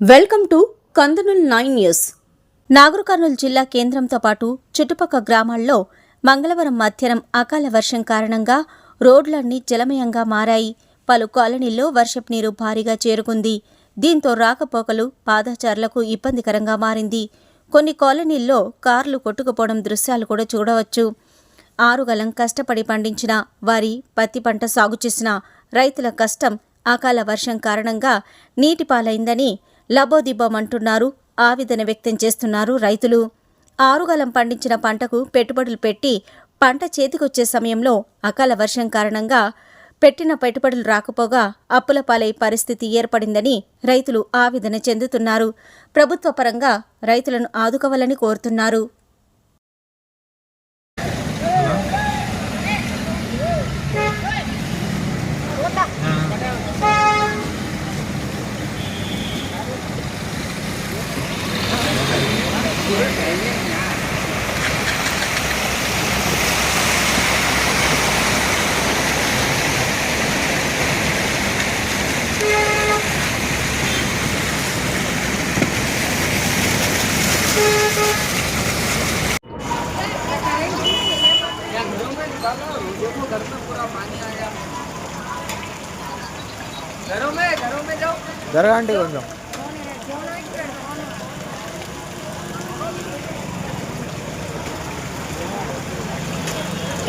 Welcome to Kandanool nine news. Nagar Kurnool జిల్లా కేంద్రంతో పాటు చుట్టుపక్క గ్రామాల్లో మంగళవారం మధ్యాహ్నం అకాల వర్షం కారణంగా రోడ్లన్నీ జలమయంగా మారాయి. పలు కాలనీల్లో వర్షపు నీరు భారీగా చేరుకుంది. దీంతో రాకపోకలు పాదచారులకు ఇబ్బందికరంగా మారింది. కొన్ని కాలనీల్లో కార్లు కొట్టుకుపోవడం దృశ్యాలు కూడా చూడవచ్చు. ఆరుగలం కష్టపడి పండించిన వరి పత్తి పంట సాగు చేసిన రైతుల కష్టం అకాల వర్షం కారణంగా నీటిపాలైందని లబోదిబ్బమంటున్నారు. ఆవేదన వ్యక్తం చేస్తున్నారు రైతులు. ఆరుగలం పండించిన పంటకు పెట్టుబడులు పెట్టి పంట చేతికొచ్చే సమయంలో అకాల వర్షం కారణంగా పెట్టిన పెట్టుబడులు రాకపోగా అప్పుల పాలై పరిస్థితి ఏర్పడిందని రైతులు ఆవేదన చెందుతున్నారు. ప్రభుత్వ పరంగా రైతులను ఆదుకోవాలని కోరుతున్నారు. घरों में घरों में जाओ। घर आंटी कौन जाओ।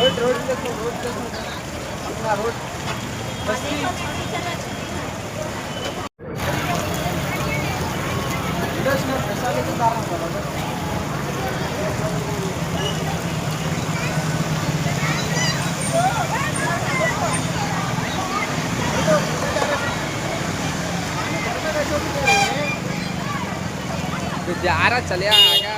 रोड रोड रोड अपना जा रहा चले आ गया।